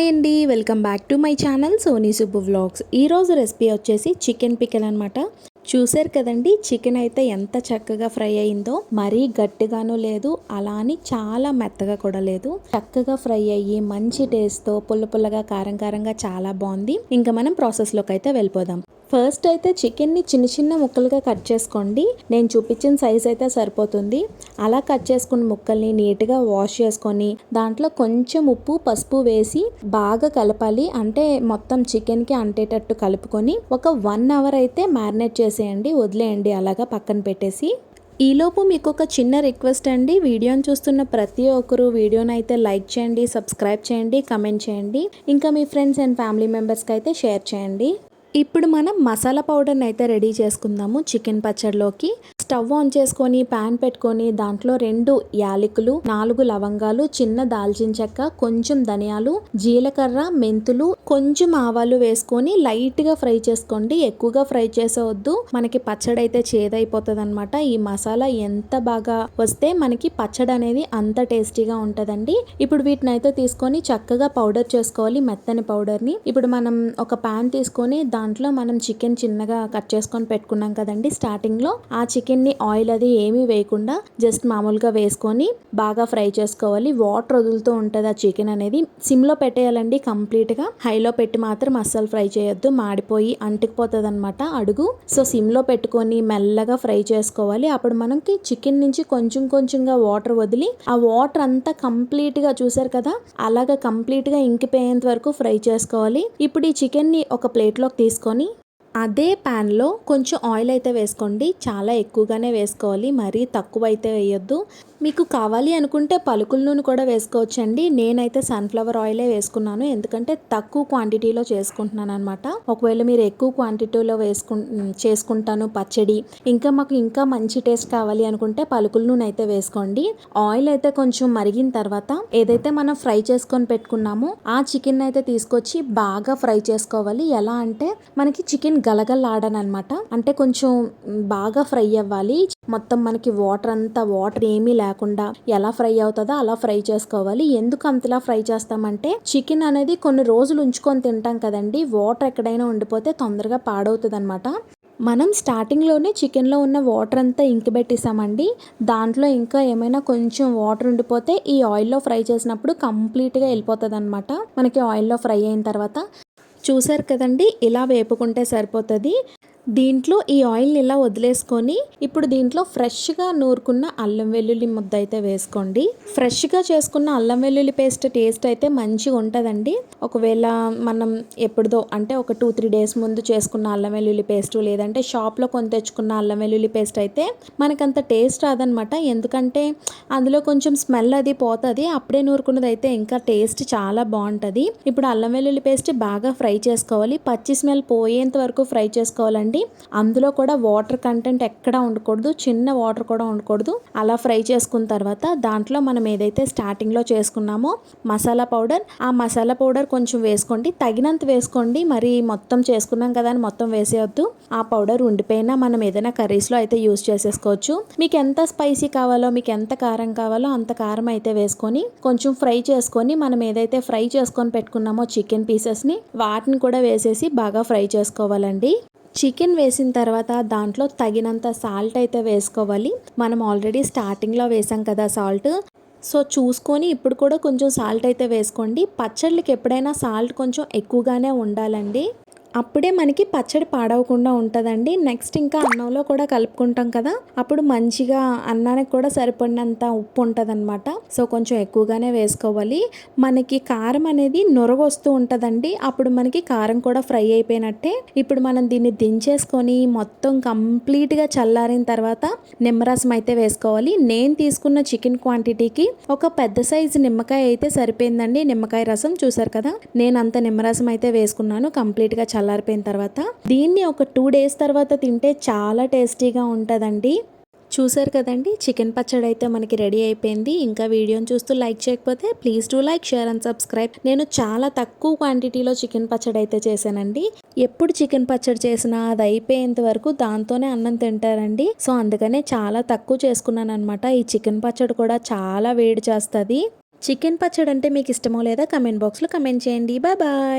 Hi అండి welcome back to my channel Soni Subbu vlogs. ఈరోజు recipe వచ్చేసి chicken pickle అనమాట చూసారు కదండి చికెన్ అయితే ఎంత చక్కగా ఫ్రై అయిందో మరీ గట్టిగాను లేదు అలా అని చాలా మెత్తగా కూడా లేదు. చక్కగా ఫ్రై అయ్యి మంచి టేస్ట్తో పుల్ల పుల్లగా కారం కారంగా చాలా బాగుంది. ఇంకా మనం ప్రాసెస్లోకి అయితే వెళ్ళిపోదాం. ఫస్ట్ అయితే చికెన్ని చిన్న చిన్న ముక్కలుగా కట్ చేసుకోండి. నేను చూపించిన సైజ్ అయితే సరిపోతుంది. అలా కట్ చేసుకున్న ముక్కల్ని నీట్గా వాష్ చేసుకొని దాంట్లో కొంచెం ఉప్పు పసుపు వేసి బాగా కలపాలి. అంటే మొత్తం చికెన్కి అంటేటట్టు కలుపుకొని ఒక వన్ అవర్ అయితే మ్యారినేట్ చేసేయండి. వదిలేయండి. అలాగా పక్కన పెట్టేసి. ఈలోపు మీకు ఒక చిన్న రిక్వెస్ట్ అండి. వీడియోని చూస్తున్న ప్రతి ఒక్కరు వీడియోని అయితే లైక్ చేయండి సబ్స్క్రైబ్ చేయండి కమెంట్ చేయండి. ఇంకా మీ ఫ్రెండ్స్ అండ్ ఫ్యామిలీ మెంబర్స్కి అయితే షేర్ చేయండి. ఇప్పుడు మనం మసాలా పౌడర్ని అయితే రెడీ చేసుకుందాము చికెన్ పచ్చడిలోకి. స్టవ్ ఆన్ చేసుకొని ప్యాన్ పెట్టుకొని దాంట్లో రెండు యాలకులు నాలుగు లవంగాలు చిన్న దాల్చిన చెక్క కొంచెం ధనియాలు జీలకర్ర మెంతులు కొంచెం ఆవాలు వేసుకొని లైట్గా ఫ్రై చేసుకోండి. ఎక్కువగా ఫ్రై చేసేవద్దు. మనకి పచ్చడి అయితే చేదైపోతుంది అనమాట ఈ మసాలా ఎంత బాగా వస్తే మనకి పచ్చడి అనేది అంత టేస్టీగా ఉంటదండి. ఇప్పుడు వీటిని అయితే తీసుకొని చక్కగా పౌడర్ చేసుకోవాలి మెత్తని పౌడర్ని ఇప్పుడు మనం ఒక ప్యాన్ తీసుకొని దాంట్లో మనం చికెన్ చిన్నగా కట్ చేసుకొని పెట్టుకున్నాం కదండి స్టార్టింగ్లో ఆ చికెన్ ని ఆయిల్ అది ఏమీ వేయకుండా జస్ట్ మామూలుగా వేసుకొని బాగా ఫ్రై చేసుకోవాలి. వాటర్ వదులుతూ ఉంటుంది ఆ చికెన్ అనేది. సిమ్లో పెట్టేయాలండి కంప్లీట్గా. హైలో పెట్టి మాత్రం అస్సలు ఫ్రై చేయొద్దు. మాడిపోయి అంటుకుపోతుంది అనమాట అడుగు. సో సిమ్లో పెట్టుకొని మెల్లగా ఫ్రై చేసుకోవాలి. అప్పుడు మనకి చికెన్ నుంచి కొంచెం కొంచెంగా వాటర్ వదిలి ఆ వాటర్ అంతా కంప్లీట్గా చూసారు కదా అలాగా కంప్లీట్గా ఇంకిపోయేంత వరకు ఫ్రై చేసుకోవాలి. ఇప్పుడు ఈ చికెన్ని ఒక ప్లేట్లోకి తీసుకొని అదే ప్యాన్లో కొంచెం ఆయిల్ అయితే వేసుకోండి. చాలా ఎక్కువగానే వేసుకోవాలి. మరీ తక్కువ అయితే వేయొద్దు. మీకు కావాలి అనుకుంటే పలుకుల నూనె కూడా వేసుకోవచ్చండి. నేనైతే సన్ఫ్లవర్ ఆయిలే వేసుకున్నాను. ఎందుకంటే తక్కువ క్వాంటిటీలో చేసుకుంటున్నాను అనమాట ఒకవేళ మీరు ఎక్కువ క్వాంటిటీలో వేసుకు చేసుకుంటాను పచ్చడి. ఇంకా మాకు ఇంకా మంచి టేస్ట్ కావాలి అనుకుంటే పలుకుల నూనె అయితే వేసుకోండి. ఆయిల్ అయితే కొంచెం మరిగిన తర్వాత ఏదైతే మనం ఫ్రై చేసుకొని పెట్టుకున్నామో ఆ చికెన్ అయితే తీసుకొచ్చి బాగా ఫ్రై చేసుకోవాలి. ఎలా అంటే మనకి చికెన్ గలగలాడనమాట అంటే కొంచెం బాగా ఫ్రై అవ్వాలి. మొత్తం మనకి వాటర్ అంతా వాటర్ ఏమీ లేకుండా ఎలా ఫ్రై అవుతుందో అలా ఫ్రై చేసుకోవాలి. ఎందుకు అంతలా ఫ్రై చేస్తామంటే చికెన్ అనేది కొన్ని రోజులు ఉంచుకొని తింటాం కదండి. వాటర్ ఎక్కడైనా ఉండిపోతే తొందరగా పాడవుతుంది అనమాట మనం స్టార్టింగ్లోనే చికెన్లో ఉన్న వాటర్ అంతా ఇంకబెట్టేసామండి దాంట్లో ఇంకా ఏమైనా కొంచెం వాటర్ ఉండిపోతే ఈ ఆయిల్లో ఫ్రై చేసినప్పుడు కంప్లీట్గా వెళ్ళిపోతుంది అనమాట మనకి ఆయిల్లో ఫ్రై అయిన తర్వాత చూసారు కదండి ఇలా వేపుకుంటే సరిపోతుంది. దీంట్లో ఈ ఆయిల్ని ఇలా వదిలేసుకొని ఇప్పుడు దీంట్లో ఫ్రెష్గా నూరుకున్న అల్లం వెల్లుల్లి ముద్ద అయితే వేసుకోండి. ఫ్రెష్గా చేసుకున్న అల్లం వెల్లుల్లి పేస్ట్ టేస్ట్ అయితే మంచిగా ఉంటుందండి. ఒకవేళ మనం ఎప్పుడుదో అంటే ఒక టూ త్రీ డేస్ ముందు చేసుకున్న అల్లం వెల్లుల్లి పేస్ట్ లేదంటే షాప్లో కొని తెచ్చుకున్న అల్లం వెల్లుల్లి పేస్ట్ అయితే మనకంత టేస్ట్ రాదనమాట. ఎందుకంటే అందులో కొంచెం స్మెల్ అది పోతుంది అప్పుడే నూరుకున్నది అయితే ఇంకా టేస్ట్ చాలా బాగుంటుంది. ఇప్పుడు అల్లం వెల్లుల్లి పేస్ట్ బాగా ఫ్రై చేసుకోవాలి. పచ్చి స్మెల్ పోయేంత వరకు ఫ్రై చేసుకోవాలండి. అందులో కూడా వాటర్ కంటెంట్ ఎక్కడ ఉండకూడదు. చిన్న వాటర్ కూడా ఉండకూడదు. అలా ఫ్రై చేసుకున్న తర్వాత దాంట్లో మనం ఏదైతే స్టార్టింగ్లో చేసుకున్నామో మసాలా పౌడర్ ఆ మసాలా పౌడర్ కొంచెం వేసుకోండి. తగినంత వేసుకోండి. మరి మొత్తం చేసుకున్నాం కదా అని మొత్తం వేసేయొద్దు. ఆ పౌడర్ ఉండిపోయినా మనం ఏదైనా కర్రీస్లో అయితే యూస్ చేసేసుకోవచ్చు. మీకు ఎంత స్పైసీ కావాలో మీకు ఎంత కారం కావాలో అంత కారం అయితే వేసుకొని కొంచెం ఫ్రై చేసుకొని మనం ఏదైతే ఫ్రై చేసుకొని పెట్టుకున్నామో చికెన్ పీసెస్ని వాటిని కూడా వేసేసి బాగా ఫ్రై చేసుకోవాలండి. చికెన్ వేసిన తర్వాత దాంట్లో తగినంత సాల్ట్ అయితే వేసుకోవాలి. మనం ఆల్రెడీ స్టార్టింగ్లో వేసాం కదా సాల్ట్. సో చూసుకొని ఇప్పుడు కూడా కొంచెం సాల్ట్ అయితే వేసుకోండి. పచ్చళ్ళకి ఎప్పుడైనా సాల్ట్ కొంచెం ఎక్కువగానే ఉండాలండి. అప్పుడే మనకి పచ్చడి పాడవకుండా ఉంటుందండి. నెక్స్ట్ ఇంకా అన్నంలో కూడా కలుపుకుంటాం కదా. అప్పుడు మంచిగా అన్నానికి కూడా సరిపడినంత ఉప్పు ఉంటుందన్నమాట. సో కొంచెం ఎక్కువగానే వేసుకోవాలి. మనకి కారం అనేది నొరగొస్తూ ఉంటుందండి. అప్పుడు మనకి కారం కూడా ఫ్రై అయిపోయినట్టే. ఇప్పుడు మనం దీన్ని దించేసుకొని మొత్తం కంప్లీట్గా చల్లారిన తర్వాత నిమ్మరసం అయితే వేసుకోవాలి. నేను తీసుకున్న చికెన్ క్వాంటిటీకి ఒక పెద్ద సైజు నిమ్మకాయ అయితే సరిపోయిందండి. నిమ్మకాయ రసం చూసారు కదా? నేను అంత నిమ్మరసం అయితే వేసుకున్నాను. కంప్లీట్గా చల్లారిపోయిన తర్వాత దీన్ని ఒక టూ డేస్ తర్వాత తింటే చాలా టేస్టీగా ఉంటుందండి. చూసారు కదండి చికెన్ పచ్చడి అయితే మనకి రెడీ అయిపోయింది. ఇంకా వీడియోని చూస్తూ లైక్ చేయకపోతే please do like share and subscribe నేను చాలా తక్కువ క్వాంటిటీలో చికెన్ పచ్చడి అయితే చేశానండి. ఎప్పుడు చికెన్ పచ్చడి చేసినా అది అయిపోయేంత వరకు దాంతోనే అన్నం తింటారండి. సో అందుకనే చాలా తక్కువ చేసుకున్నాను అనమాట ఈ చికెన్ పచ్చడి కూడా చాలా వేడి చేస్తుంది. చికెన్ పచ్చడి అంటే మీకు ఇష్టమో లేదా కమెంట్ బాక్స్లో కమెంట్ చేయండి. Bye bye.